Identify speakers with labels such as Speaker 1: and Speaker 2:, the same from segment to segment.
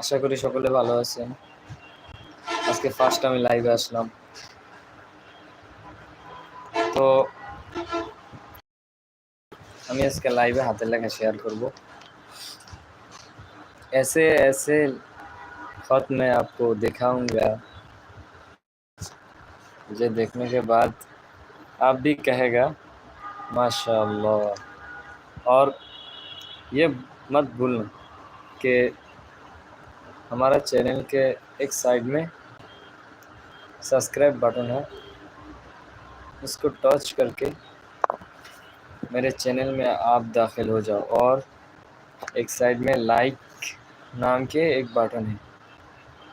Speaker 1: আশা করি সকলে ভালো আছেন আজকে ফার্স্ট আমি লাইভে আসলাম তো আমি আজকে লাইভে হাতের লেখা শেয়ার করব ऐसे ऐसे खत मैं आपको दिखाऊंगा मुझे देखने के बाद आप भी कहेगा माशाल्लाह और ये मत भूलना कि हमारा चैनल के एक साइड में सब्सक्राइब बटन है। उसको टच करके मेरे चैनल में आप दाखिल हो जाओ और एक साइड में लाइक नाम के एक बटन है।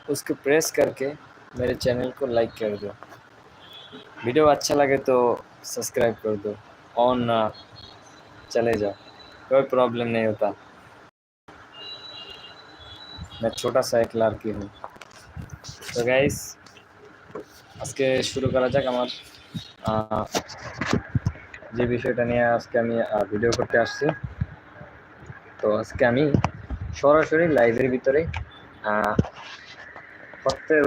Speaker 1: उसको प्रेस करके मेरे चैनल को लाइक कर दो। वीडियो अच्छा लगे तो सब्सक्राइब कर दो ऑन ना चले जाओ, कोई प्रॉब्लम नहीं होता। मैं छोटा सा एक लड़की हूँ তো গাইস আজকে শুরু করা যাক আমার আহ, যে বিষয়টা নিয়ে আজকে আমি ভিডিও করতে আসছি তো আজকে আমি সরাসরি লাইভের ভিতরে আহ, প্রত্যেক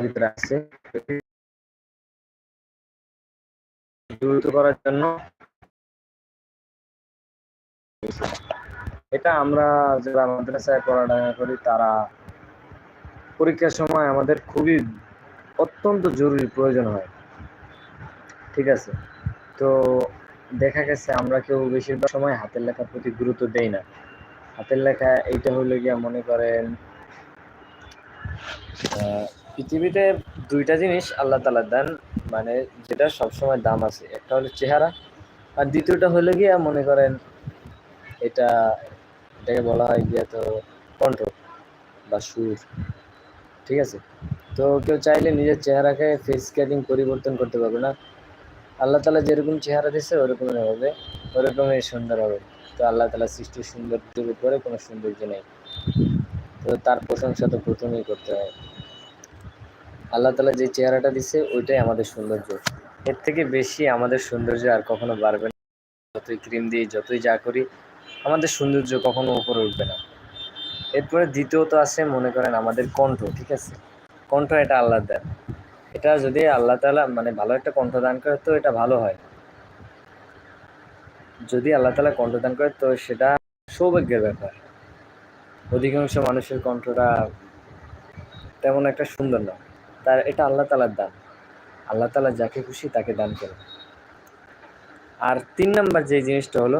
Speaker 1: ভিতরে আছে দ্রুত করার জন্য এটা আমরা যারা মাদ্রাসায় পড়াশোনা করি, তারা পরীক্ষার সময় আমাদের খুবই অত্যন্ত জরুরি প্রয়োজন হয়। ঠিক আছে? তো দেখা গেছে আমরা কেউ বেশিরভাগ সময় হাতের লেখার প্রতি গুরুত্ব দেই না। হাতের লেখা এইটা হলো গিয়া মনে করেন পৃথিবীতে দুইটা জিনিস আল্লাহ তালা দেন মানে যেটা সবসময় দাম আছে। একটা হলো চেহারা, আর দ্বিতীয়টা হলো গিয়া মনে করেন এটা, এটাকে বলা হয় গিয়া তো কণ্ঠ বা সুর, ঠিক আছে? তো কেউ চাইলে নিজের চেহারাকে ফেস কাটিং পরিবর্তন করতে পারবে না। আল্লাহ তালা যেরকম চেহারা দিচ্ছে ওরকমই হবে ওরকমই সুন্দর হবে। তো আল্লাহ তালা সৃষ্টির সৌন্দর্যের উপরে কোনো সৌন্দর্য নেই। তো তার প্রশংসা তো প্রথমেই করতে হয়। আল্লাহ তালা যে চেহারাটা দিচ্ছে ওইটাই আমাদের সৌন্দর্য। এর থেকে বেশি আমাদের সৌন্দর্য আর কখনো বাড়বে না। যতই ক্রিম দিই, যতই যা করি আমাদের সৌন্দর্য কখনো উপরে উঠবে না। এরপরে দ্বিতীয়ত আছে, মনে করেন, আমাদের কণ্ঠ, ঠিক আছে? কণ্ঠ এটা আল্লাহ দেন। এটা যদি আল্লাহ তালা মানে ভালো একটা কণ্ঠ দান করে, তো এটা ভালো হয়। যদি আল্লাহ তালা কণ্ঠ দান করে, তো সেটা সৌভাগ্যের ব্যাপার। অধিকাংশ মানুষের কণ্ঠটা তেমন একটা সুন্দর না তার, এটা আল্লাহ তালার দান। আল্লাহ তালা যাকে খুশি তাকে দান করে আর তিন নাম্বার যে জিনিসটা হলো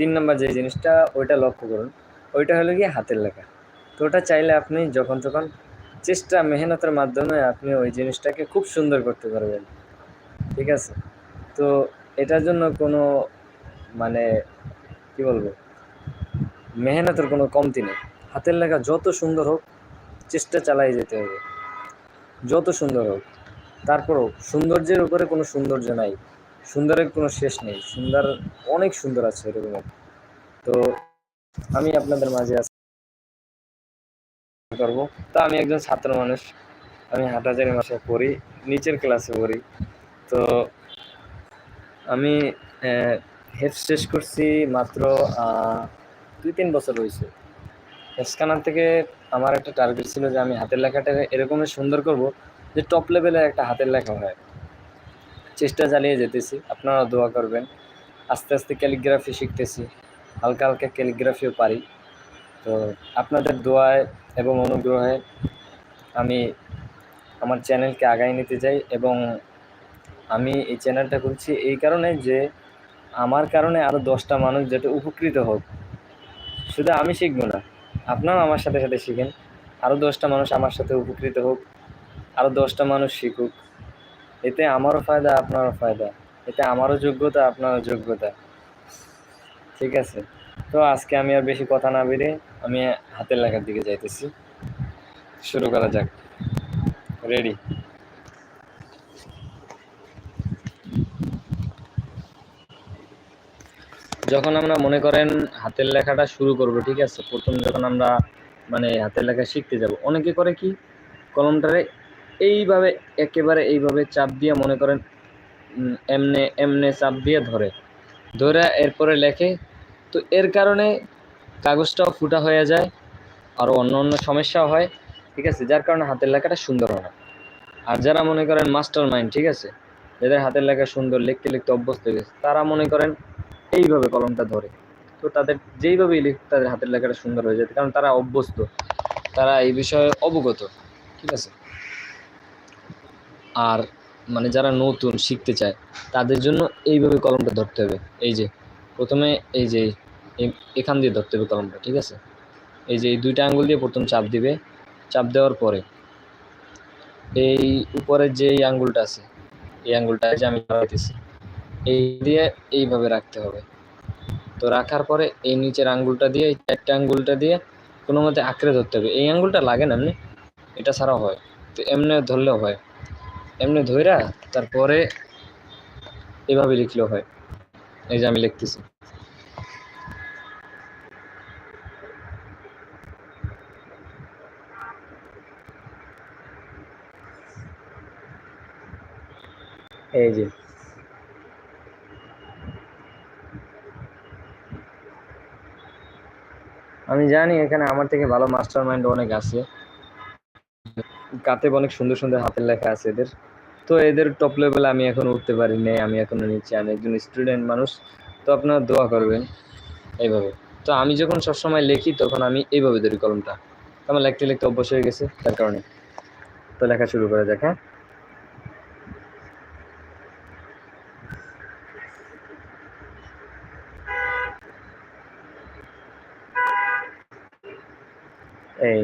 Speaker 1: তিন নম্বর যে জিনিসটা, ওইটা লক্ষ্য করুন। ওইটা হলো গিয়ে হাতের লেখা। তো ওটা চাইলে আপনি যখন তখন চেষ্টা, মেহনতের মাধ্যমে আপনি ওই জিনিসটাকে খুব সুন্দর করতে পারবেন। ঠিক আছে? তো এটার জন্য কোনো মানে কি বলব? মেহনতের কোনো কমতি নেই। হাতের লেখা যত সুন্দর হোক, চেষ্টা চালাই যেতে হবে। যত সুন্দর হোক, তারপরও সৌন্দর্যের উপরে কোনো সৌন্দর্য নাই। সুন্দরের কোনো শেষ নেই। সুন্দর অনেক সুন্দর আছে এরকম। তো আমি আপনাদের মাঝে আজকে করব। তো আমি একজন ছাত্র মানুষ। আমি হাটাজারি মাসে পড়ি, নিচের ক্লাসে পড়ি। তো আমি হেফ শেষ করছি মাত্র দুই তিন বছর হয়েছে। হেফসখানার থেকে আমার একটা টার্গেট ছিল যে আমি হাতের লেখাটা এরকমই সুন্দর করব, যে টপ লেভেলের একটা হাতের লেখা হয়। চেষ্টা চালিয়ে যেতেছি। আপনারা দোয়া করবেন। আস্তে আস্তে ক্যালিগ্রাফি শিখতেছি। হালকা হালকা ক্যালিগ্রাফিও পারি। তো আপনাদের দোয়ায় এবং অনুগ্রহে আমি আমার চ্যানেলকে আগায় নিতে চাই এবং আমি এই চ্যানেলটা করছি এই কারণে যে আমার কারণে আরও দশটা মানুষ যাতে উপকৃত হোক। শুধু আমি শিখব না, আপনারাও আমার সাথে সাথে শিখেন। আরও দশটা মানুষ আমার সাথে উপকৃত হোক। আরও দশটা মানুষ শিখুক। এতে আমারও ফায়দা, আপনারও ফায়দা। এতে আমারও যোগ্যতা, আপনারও যোগ্যতা। ঠিক আছে? তো আজকে আমি আর বেশি কথা না বেরিয়ে আমি হাতের লেখার দিকে যাইতেছি। শুরু করা যাক। রেডি যখন আমরা মনে করেন হাতের লেখাটা শুরু করব, ঠিক আছে? প্রথম যখন আমরা মানে হাতের লেখা শিখতে যাব, অনেকে করে কি? কলমটারে এইভাবে, একেবারে এইভাবে চাপ দিয়ে মনে করেন এমনে এমনে চাপ দিয়ে ধরে। ধরে এরপরে লেখে, তো এর কারণে কাগজটাও ফুটা হয়ে যায় আরও অন্য অন্য সমস্যাও হয়, ঠিক আছে? যার কারণে হাতের লেখাটা সুন্দর হয় না। আর যারা মনে করেন মাস্টার মাইন্ড, ঠিক আছে? যাদের হাতের লেখা সুন্দর, লিখতে লিখতে অভ্যস্ত হয়ে গেছে, তারা মনে করেন এইভাবে কলমটা ধরে। তো তাদের, যেইভাবেই লিখ তাদের হাতের লেখাটা সুন্দর হয়ে যায়, কারণ তারা অভ্যস্ত, তারা এই বিষয়ে অবগত, ঠিক আছে? আর মানে যারা নতুন শিখতে চায়, তাদের জন্য এইভাবে কলমটা ধরতে হবে। এই যে, প্রথমে এই যে এখান দিয়ে ধরতে হবে কলমটা, ঠিক আছে? এই যে, এই দুইটা আঙ্গুল দিয়ে প্রথম চাপ দিবে। চাপ দেওয়ার পরে এই উপরের যে আঙ্গুলটা আছে, এই আঙ্গুলটা যে আমি ধরাইতেছি এই দিয়ে এইভাবে রাখতে হবে। তো রাখার পরে এই নিচের আঙ্গুলটা দিয়ে, এই চারটে আঙ্গুলটা দিয়ে কোনো মতে আঁকড়ে ধরতে হবে। এই আঙ্গুলটা লাগে না, এমনি? এটা ছাড়াও হয়। তো এমনি ধরলেও হয়। এমনি ধইরা তারপরে এভাবে লিখলেও হয়। এই যে আমি লিখতেছি। এই যে। আমি জানি এখানে আমার থেকে ভালো মাস্টার মাইন্ড অনেক আছে। কাতে অনেক সুন্দর সুন্দর হাতের লেখা আছে এদের। তো এদের টপ লেভেলে আমি এখন উঠতে পারি নাই, আমি এখনও নিচে, আমি একজন স্টুডেন্ট মানুষ, তো আপনারা দোয়া করবেন এইভাবে। তো আমি যখন সবসময় লিখি, তখন আমি এইভাবে ধরি কলমটা। আমার লিখতে লিখতে অভ্যাস হয়ে গেছে, তার কারণে। তো লেখা শুরু করা যাক হ্যাঁ? এই।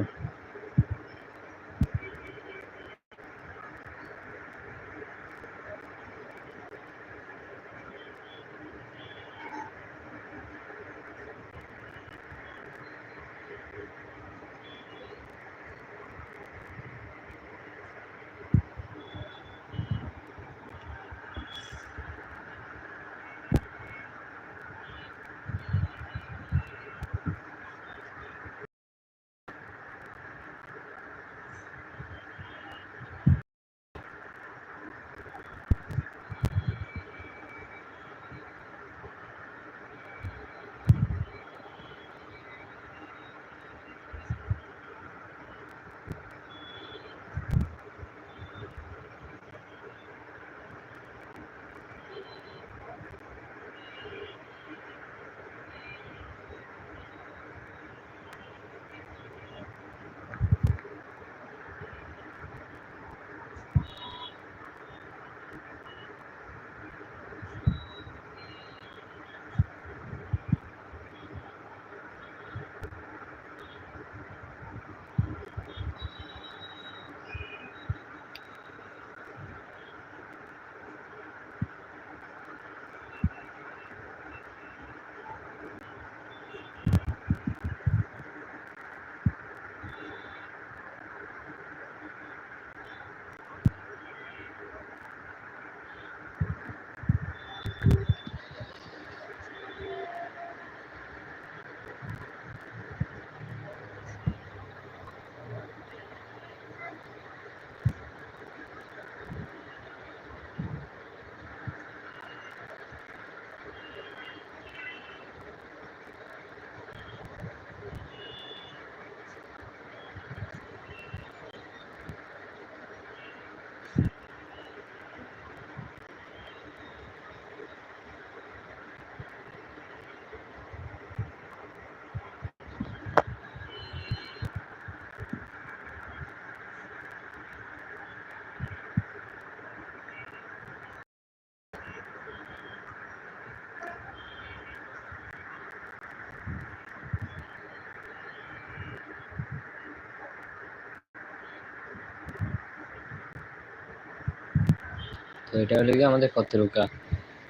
Speaker 1: এটা হলো গিয়ে আমাদের কত্তরুকা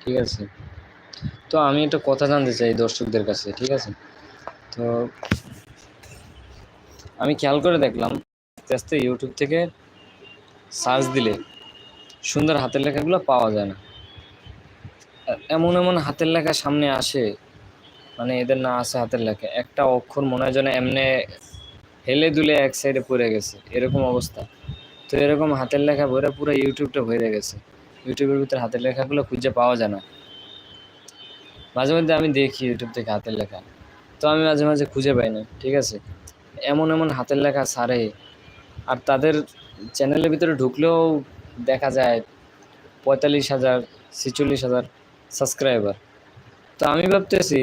Speaker 1: ঠিক আছে? তো আমি একটা কথা জানতে চাই দর্শকদের কাছে, ঠিক আছে? তো আমি খেয়াল করে দেখলাম, আস্তে আস্তে ইউটিউব থেকে সার্চ দিলে সুন্দর হাতের লেখাগুলো পাওয়া যায় না। এমন এমন হাতের লেখা সামনে আসে মানে এদের না আসে হাতের লেখা, একটা অক্ষর মনে হয় যেন এমনি হেলে দুলে এক সাইডে পড়ে গেছে, এরকম অবস্থা। তো এরকম হাতের লেখা ভরে পুরো ইউটিউবটা ভরে গেছে। ইউটিউবের ভিতরে হাতের লেখাগুলো খুঁজে পাওয়া যায় না। মাঝে মধ্যে আমি দেখি ইউটিউব থেকে হাতের লেখা। তো আমি মাঝে মাঝে খুঁজে পাই না, ঠিক আছে? এমন এমন হাতের লেখা সারে আর তাদের চ্যানেলের ভিতরে ঢুকলেও দেখা যায় পঁয়তাল্লিশ হাজার, ছেচল্লিশ হাজার সাবস্ক্রাইবার। তো আমি ভাবতেছি,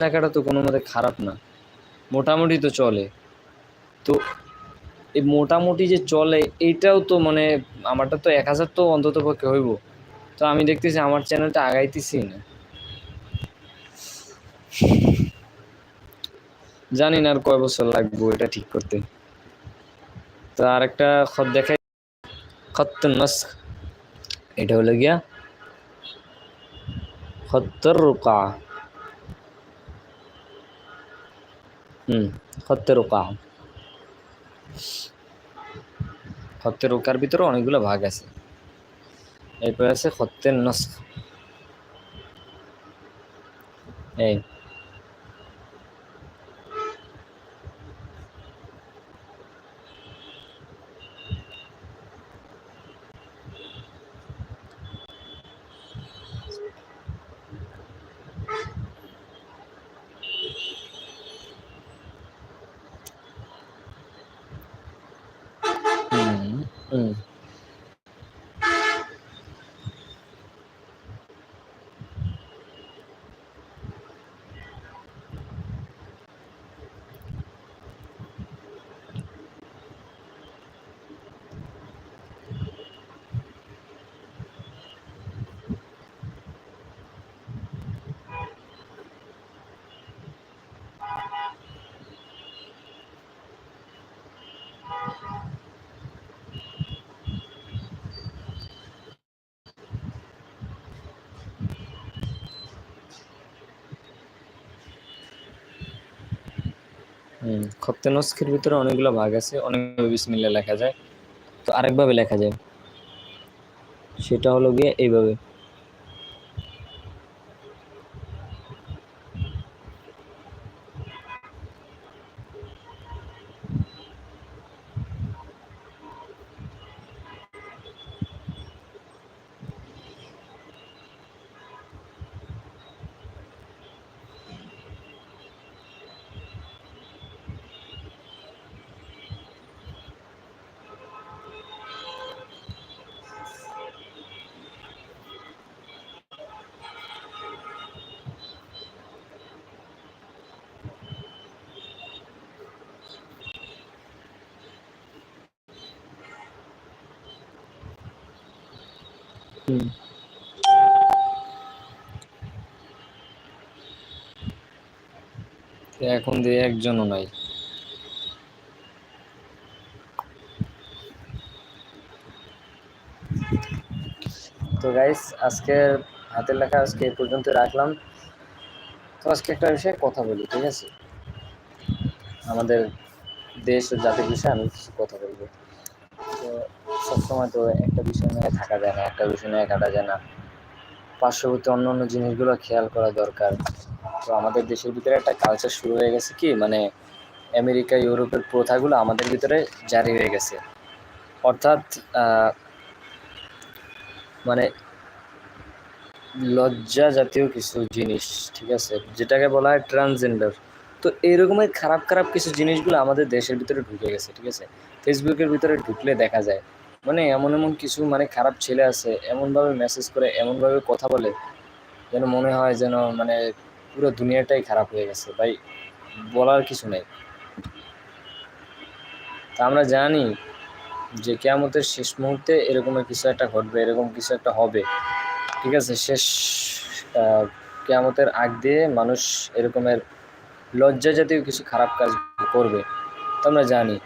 Speaker 1: লেখাটা তো কোনো মতে খারাপ না, মোটামুটি তো চলে। তো এই মোটামুটি যে চলে এইটাও তো মানে আমারটা তো এক হাজার তো অন্তত পক্ষে হইব। তো আমি দেখতেছি আমার চ্যানেলটা আগাইতেছি না। জানি না আর কয় বছর লাগবে এটা ঠিক করতে। তো আর একটা খত দেখাই খত নস্ক এটা হলো গিয়া খত্তর রুকা। হুম, খত্তের রুকা। খত্তের রোকার ভিতরে অনেকগুলো ভাগ আছে। এরপর আছে সত্যের নস্ক। এই হুম হুম হুম, খপ্তে নস্কের ভিতরে অনেকগুলো ভাগ আছে অনেকভাবে বিসমিল্লা লেখা যায়। তো আরেকভাবে লেখা যায়। সেটা হলো গিয়ে এইভাবে। এখন দিয়ে একজনও নাই। তো গাইস আজকের হাতের লেখা আজকে এই পর্যন্ত রাখলাম। তো আজকে একটা বিষয়ে কথা বলি, ঠিক আছে? আমাদের দেশ ও জাতির বিষয়ে আমি কিছু কথা বলব। তো সবসময় তো একটা বিষয় নিয়ে থাকা যায় না, একটা বিষয় নিয়ে কাটা যায় না। পার্শ্ববর্তী অন্য অন্য জিনিসগুলো খেয়াল করা দরকার। তো আমাদের দেশের ভিতরে একটা কালচার শুরু হয়ে গেছে কি মানে আমেরিকা, ইউরোপের প্রথাগুলো আমাদের ভিতরে জারি হয়ে গেছে। অর্থাৎ মানে লজ্জা জাতীয় কিছু জিনিস, ঠিক আছে? যেটাকে বলা হয় ট্রান্সজেন্ডার তো এইরকমের খারাপ খারাপ কিছু জিনিসগুলো আমাদের দেশের ভিতরে ঢুকে গেছে, ঠিক আছে? ফেসবুকের ভিতরে ঢুকলে দেখা যায়। মানে এমন এমন কিছু মানে খারাপ ছেলে আছে, এমনভাবে মেসেজ করে, এমনভাবে কথা বলে, যেন মনে হয় যেন মানে পুরো দুনিয়াটাই খারাপ হয়ে গেছে। ভাই, বলার কিছু নেই। তা আমরা জানি যে কেয়ামতের শেষ মুহূর্তে এরকমের কিছু একটা ঘটবে, এরকম কিছু একটা হবে। ঠিক আছে? শেষ কেয়ামতের আগ দিয়ে মানুষ এরকমের লজ্জা জাতীয় কিছু খারাপ কাজ করবে। তো আমরা জানি।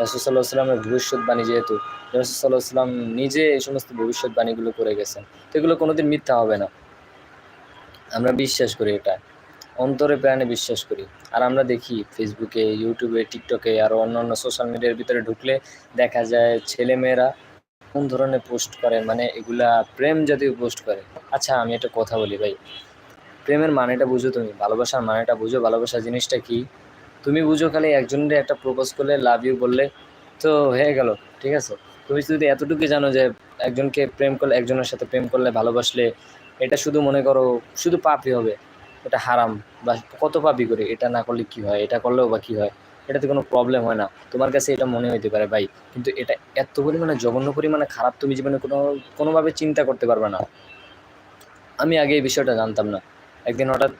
Speaker 1: রাসুসাল্লাহ সাল্লামের ভবিষ্যৎবাণী যেহেতু রাসুসাল্লাহ সাল্লাম নিজে এই সমস্ত ভবিষ্যৎবাণীগুলো করে গেছেন। তো এগুলো কোনোদিন মিথ্যা হবে না। আমরা বিশ্বাস করি এটা। অন্তরে প্রাণে বিশ্বাস করি। আর আমরা দেখি ফেসবুকে ইউটিউবে টিকটকে আর অন্যান্য সোশ্যাল মিডিয়ার ভিতরে ঢুকলে দেখা যায় ছেলেমেয়েরা কোন ধরনের পোস্ট করে মানে এগুলা প্রেম জাতীয় পোস্ট করে। আচ্ছা আমি একটা কথা বলি ভাই। প্রেমের মানেটা বুঝো তুমি, ভালোবাসার মানেটা বুঝো। ভালোবাসা জিনিসটা কি? তুমি বুঝো খালি একজনের একটা প্রপোজ করলে লাভ ইউ বললে, তো হয়ে গেল, ঠিক আছে? তুমি যদি এতটুকু জানো যে একজনকে প্রেম করলে, একজনের সাথে প্রেম করলে, ভালোবাসলে, এটা শুধু মনে করো শুধু পাপই হবে, এটা হারাম বা কত পাপই করে, এটা না করলে কি হয়, এটা করলেও বা কি হয়, এটাতে কোনো প্রবলেম হয় না। তোমার কাছে এটা মনে হইতে পারে ভাই, কিন্তু এটা এত পরিমাণে, জঘন্য পরিমাণে খারাপ তুমি জীবনে কোনো, কোনোভাবে চিন্তা করতে পারবে না। আমি আগে এই বিষয়টা জানতাম না। একদিন হঠাৎ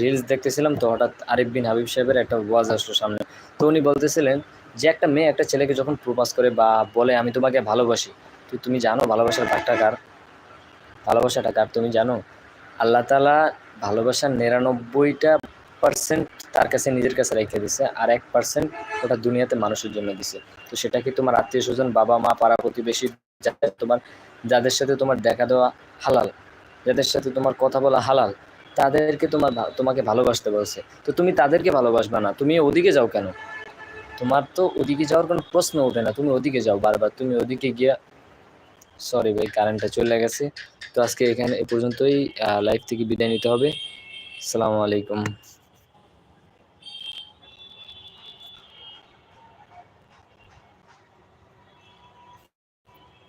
Speaker 1: রিলস দেখতেছিলাম তো, হঠাৎ আরিফ বিন হাবিব সাহেবের একটা ওয়াজ আসলো সামনে। তো উনি বলতেছিলেন যে একটা মেয়ে একটা ছেলেকে যখন প্রপোজ করে বা বলে, আমি তোমাকে ভালোবাসি। তো তুমি জানো ভালোবাসার ভাগটা কার? ভালোবাসাটা কার তুমি জানো? আল্লাহ তালা ভালোবাসার নিরানব্বইটা পার্সেন্ট তার কাছে নিজের কাছে রেখে দিছে আর এক পার্সেন্ট ওটা দুনিয়াতে মানুষের জন্য দিছে। তো সেটা কি তোমার আত্মীয় স্বজন, বাবা, মা, পাড়া প্রতিবেশী যাদের তোমার, যাদের সাথে তোমার দেখা দেওয়া হালাল, যাদের সাথে তোমার কথা বলা হালাল, তাদেরকে তোমার তোমাকে ভালোবাসতে বলছে। তো তুমি তাদেরকে ভালোবাসবা না। তুমি ওদিকে যাও কেন? তোমার তো ওদিকে যাওয়ার কোনো প্রশ্ন ওঠে না। তুমি ওদিকে যাও বারবার। তুমি ওদিকে গিয়া সরি ভাই কারেন্টটা চলে গেছে। তো আজকে এখানে, এ পর্যন্তই লাইভ থেকে বিদায় নিতে হবে। আসসালামু আলাইকুম।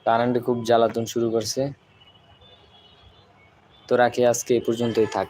Speaker 1: কারেন্ট খুব জ্বালাতন শুরু করছে। তো রাখি, আজকে এ পর্যন্তই থাক।